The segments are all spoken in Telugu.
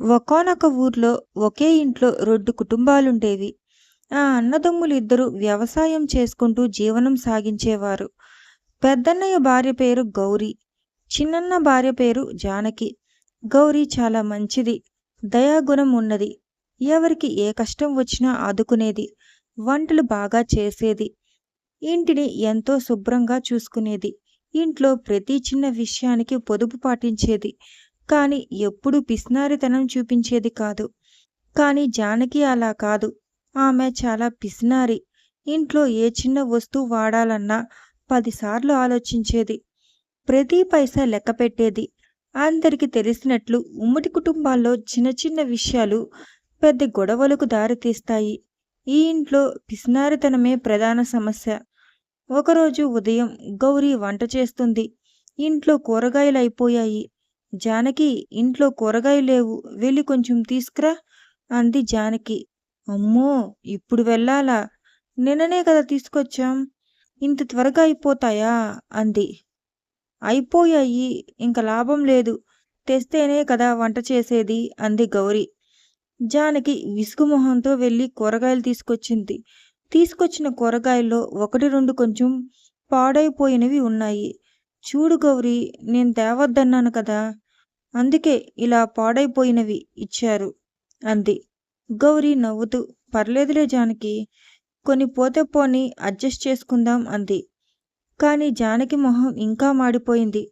ఒకనొక ఊర్లో ఒకే ఇంట్లో రెండు కుటుంబాలుండేవి. ఆ అన్నదమ్ములు ఇద్దరూ వ్యవసాయం చేసుకుంటూ జీవనం సాగించేవారు. పెద్దన్నయ్య భార్య పేరు గౌరీ చిన్నన్న భార్య పేరు జానకి. గౌరీ చాలా మంచిది. దయాగుణం ఉన్నది. ఎవరికి ఏ కష్టం వచ్చినా ఆదుకునేది. వంటలు బాగా చేసేది. ఇంటిని ఎంతో శుభ్రంగా చూసుకునేది. ఇంట్లో ప్రతి చిన్న విషయానికి పొదుపు పాటించేది. కానీ ఎప్పుడూ పిసినారితనం చూపించేది కాదు. కానీ జానకి అలా కాదు. ఆమె చాలా పిసినారి. ఇంట్లో ఏ చిన్న వస్తువు వాడాలన్నా పదిసార్లు ఆలోచించేది. ప్రతి పైసా లెక్కపెట్టేది. అందరికీ తెలిసినట్లు ఉమ్మడి కుటుంబాల్లో చిన్న చిన్న విషయాలు పెద్ద గొడవలకు దారితీస్తాయి. ఈ ఇంట్లో పిసినారితనమే ప్రధాన సమస్య. ఒకరోజు ఉదయం గౌరీ వంట చేస్తుంది. ఇంట్లో కూరగాయలు అయిపోయాయి జానకి ఇంట్లో కూరగాయలు లేవు వెళ్ళి కొంచెం తీసుకురా అంది జానకి. అమ్మో ఇప్పుడు వెళ్ళాలా? నిన్ననే కదా తీసుకొచ్చాం. ఇంత త్వరగా అయిపోతాయా? అంది. అయిపోయాయి ఇంక లాభం లేదు. తెస్తేనే కదా వంట చేసేది అంది గౌరి. జానకి విసుగు మొహంతో వెళ్ళి కూరగాయలు తీసుకొచ్చింది. తీసుకొచ్చిన కూరగాయల్లో ఒకటి రెండు కొంచెం పాడైపోయినవి ఉన్నాయి. చూడు గౌరీ నేను తేవద్దన్నాను కదా! అందుకే ఇలా పాడైపోయినవి ఇచ్చారు అంది. గౌరీ నవ్వుతూ పర్లేదులే జానకి. కొన్ని పోతే పోని అడ్జస్ట్ చేసుకుందాం అంది. కానీ జానకి మొహం ఇంకా మాడిపోయింది.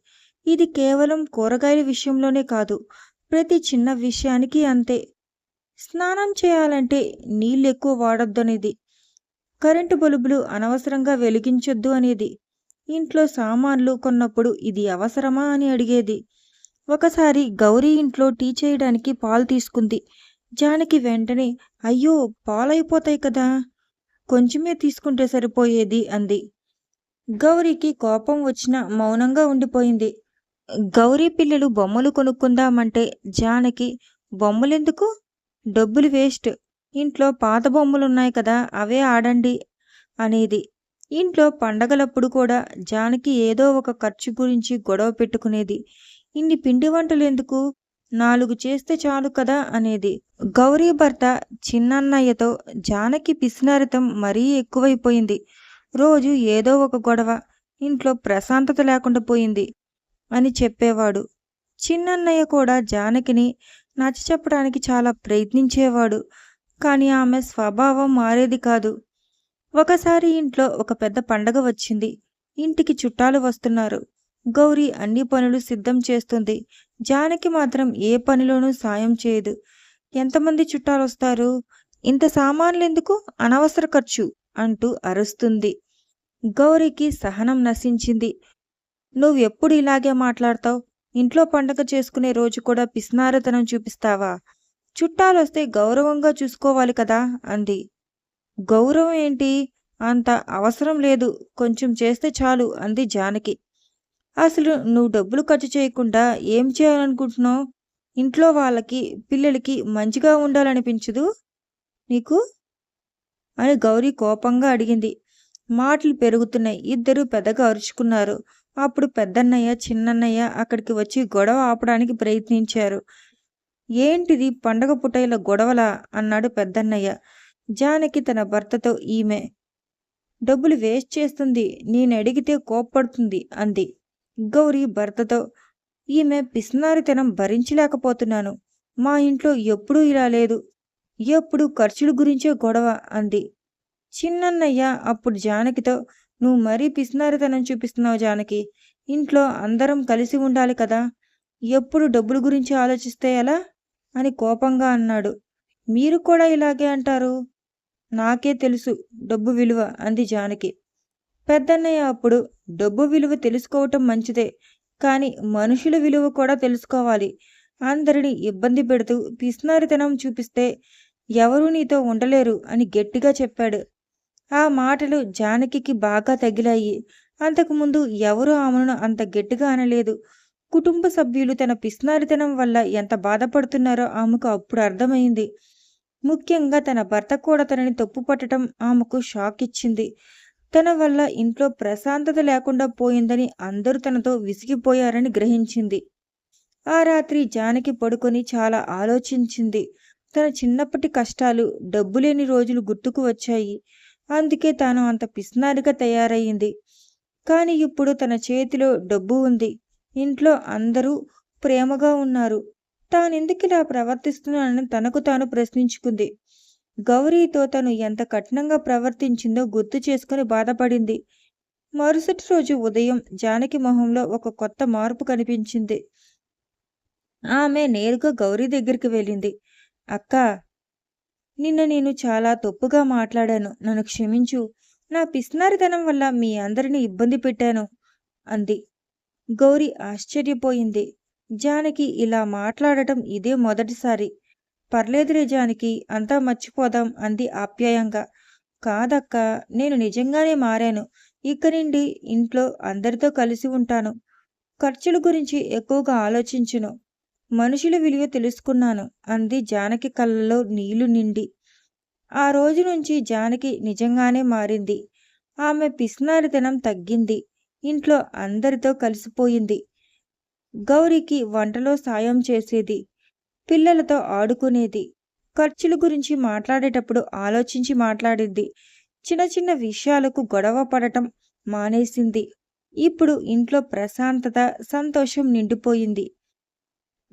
ఇది కేవలం కూరగాయల విషయంలోనే కాదు. ప్రతి చిన్న విషయానికి అంతే. స్నానం చేయాలంటే నీళ్ళెక్కువ వాడొద్దనేది. కరెంటు బల్బులు అనవసరంగా వెలిగించొద్దు అనేది. ఇంట్లో సామాన్లు కొన్నప్పుడు ఇది అవసరమా అని అడిగేది. ఒకసారి గౌరీ ఇంట్లో టీ చేయడానికి పాలు తీసుకుంది. జానకి వెంటనే అయ్యో పాలైపోతాయి కదా! కొంచెమే తీసుకుంటే సరిపోయేది అంది. గౌరికి కోపం వచ్చినా మౌనంగా ఉండిపోయింది. గౌరీ పిల్లలు బొమ్మలు కొనుక్కుందామంటే జానకి బొమ్మలెందుకు? డబ్బులు వేస్ట్. ఇంట్లో పాత బొమ్మలున్నాయి కదా అవే ఆడండి అనేది. ఇంట్లో పండగలప్పుడు కూడా జానకి ఏదో ఒక ఖర్చు గురించి గొడవ పెట్టుకునేది. ఇన్ని పిండి వంటలు ఎందుకు నాలుగు చేస్తే చాలు కదా అనేది. గౌరీ భర్త చిన్నన్నయ్యతో జానకి పిసినారితం మరీ ఎక్కువైపోయింది. రోజు ఏదో ఒక గొడవ. ఇంట్లో ప్రశాంతత లేకుండా పోయింది అని చెప్పేవాడు. చిన్నన్నయ్య కూడా జానకిని నచ్చచెప్పడానికి చాలా ప్రయత్నించేవాడు. కానీ ఆమె స్వభావం మారేది కాదు. ఒకసారి ఇంట్లో ఒక పెద్ద పండగ వచ్చింది. ఇంటికి చుట్టాలు వస్తున్నారు. గౌరీ అన్ని పనులు సిద్ధం చేస్తుంది. జానకి మాత్రం ఏ పనిలోనూ సాయం చేయదు. ఎంతమంది చుట్టాలు వస్తారు ఇంత సామాన్లెందుకు? అనవసర ఖర్చు అంటూ అరుస్తుంది. గౌరికి సహనం నశించింది. నువ్వెప్పుడు ఇలాగే మాట్లాడతావు ఇంట్లో పండగ చేసుకునే రోజు కూడా పిస్నారతనం చూపిస్తావా? చుట్టాలొస్తే గౌరవంగా చూసుకోవాలి కదా అంది. గౌరవం ఏంటి? అంత అవసరం లేదు. కొంచెం చేస్తే చాలు అంది జానకి. అసలు నువ్వు డబ్బులు ఖర్చు చేయకుండా ఏం చేయాలనుకుంటున్నావు ఇంట్లో వాళ్ళకి, పిల్లలకి మంచిగా ఉండాలనిపించదు నీకు? అని గౌరి కోపంగా అడిగింది. మాటలు పెరుగుతున్నాయి. ఇద్దరు పెద్దగా అరుచుకున్నారు. అప్పుడు పెద్దన్నయ్య, చిన్నన్నయ్య అక్కడికి వచ్చి గొడవ ఆపడానికి ప్రయత్నించారు. ఏంటిది పండగ పూట గొడవలా? అన్నాడు పెద్దన్నయ్య. జానకి తన భర్తతో ఈమె డబ్బులు వేస్ట్ చేస్తుంది. నేను అడిగితే కోప్పడుతుంది అంది. గౌరీ భర్తతో ఈమె పిసినారితనం భరించలేకపోతున్నాను. మా ఇంట్లో ఎప్పుడూ ఇలా లేదు. ఎప్పుడు ఖర్చుల గురించే గొడవ అంది. చిన్నన్నయ్య అప్పుడు జానకితో నువ్వు మరీ పిసినారితనం చూపిస్తున్నావు జానకి. ఇంట్లో అందరం కలిసి ఉండాలి కదా! ఎప్పుడు డబ్బుల గురించి ఆలోచిస్తే ఎలా? అని కోపంగా అన్నాడు. మీరు కూడా ఇలాగే అంటారు. నాకే తెలుసు డబ్బు విలువ అంది జానకి. పెద్దన్నయ్య అప్పుడు డబ్బు విలువ తెలుసుకోవటం మంచిదే. కానీ మనుషుల విలువ కూడా తెలుసుకోవాలి. అందరిని ఇబ్బంది పెడుతూ పిస్నారితనం చూపిస్తే ఎవరూ నీతో ఉండలేరు అని గట్టిగా చెప్పాడు. ఆ మాటలు జానకికి బాగా తగిలాయి. అంతకుముందు ఎవరూ ఆమెను అంత గట్టిగా అనలేదు. కుటుంబ సభ్యులు తన పిస్నారితనం వల్ల ఎంత బాధపడుతున్నారో ఆమెకు అప్పుడు అర్థమైంది. ముఖ్యంగా తన భర్త కూడా తనని తప్పు పట్టడం ఆమెకు షాక్ ఇచ్చింది. తన వల్ల ఇంట్లో ప్రశాంతత లేకుండా పోయిందని అందరూ తనతో విసిగిపోయారని గ్రహించింది. ఆ రాత్రి జానకి పడుకొని చాలా ఆలోచించింది. తన చిన్నప్పటి కష్టాలు డబ్బు లేని రోజులు గుర్తుకు వచ్చాయి. అందుకే తాను అంత పిస్నారిగా తయారయ్యింది. కానీ ఇప్పుడు తన చేతిలో డబ్బు ఉంది. ఇంట్లో అందరూ ప్రేమగా ఉన్నారు. తానెందుకు ఇలా ప్రవర్తిస్తున్నానని తనకు తాను ప్రశ్నించుకుంది. గౌరీతో తను ఎంత కఠినంగా ప్రవర్తించిందో గుర్తు చేసుకుని బాధపడింది. మరుసటి రోజు ఉదయం జానకి మొహంలో ఒక కొత్త మార్పు కనిపించింది. ఆమె నేరుగా గౌరీ దగ్గరికి వెళ్ళింది. అక్క నిన్న నేను చాలా తప్పుగా మాట్లాడాను. నన్ను క్షమించు. నా పిస్నారితనం వల్ల మీ అందరిని ఇబ్బంది పెట్టాను అంది. గౌరీ ఆశ్చర్యపోయింది. జానకి ఇలా మాట్లాడటం ఇదే మొదటిసారి. పర్లేదులే జానకి అంతా మర్చిపోదాం అంది ఆప్యాయంగా. కాదక్క నేను నిజంగానే మారాను. ఇక నుండి ఇంట్లో అందరితో కలిసి ఉంటాను. ఖర్చుల గురించి ఎక్కువగా ఆలోచించును. మనుషుల విలువ తెలుసుకున్నాను అంది జానకి కళ్ళలో నీళ్ళు నిండి. ఆ రోజు నుంచి జానకి నిజంగానే మారింది. ఆమె పిసినారితనం తగ్గింది. ఇంట్లో అందరితో కలిసిపోయింది. గౌరికి వంటలో సాయం చేసేది. పిల్లలతో ఆడుకునేది. ఖర్చుల గురించి మాట్లాడేటప్పుడు ఆలోచించి మాట్లాడింది. చిన్న చిన్న విషయాలకు గొడవ పడటం మానేసింది. ఇప్పుడు ఇంట్లో ప్రశాంతత సంతోషం నిండిపోయింది.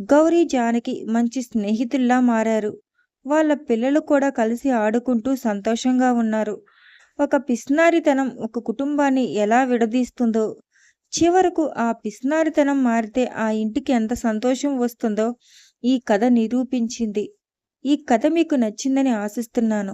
గౌరీ జానకి మంచి స్నేహితుల్లా మారారు. వాళ్ళ పిల్లలు కూడా కలిసి ఆడుకుంటూ సంతోషంగా ఉన్నారు. ఒక పిస్నారితనం ఒక కుటుంబాన్ని ఎలా విడదీస్తుందో చివరకు ఆ పిస్నారితనం మారితే ఆ ఇంటికి ఎంత సంతోషం వస్తుందో ఈ కథ నిరూపించింది. ఈ కథ మీకు నచ్చిందని ఆశిస్తున్నాను.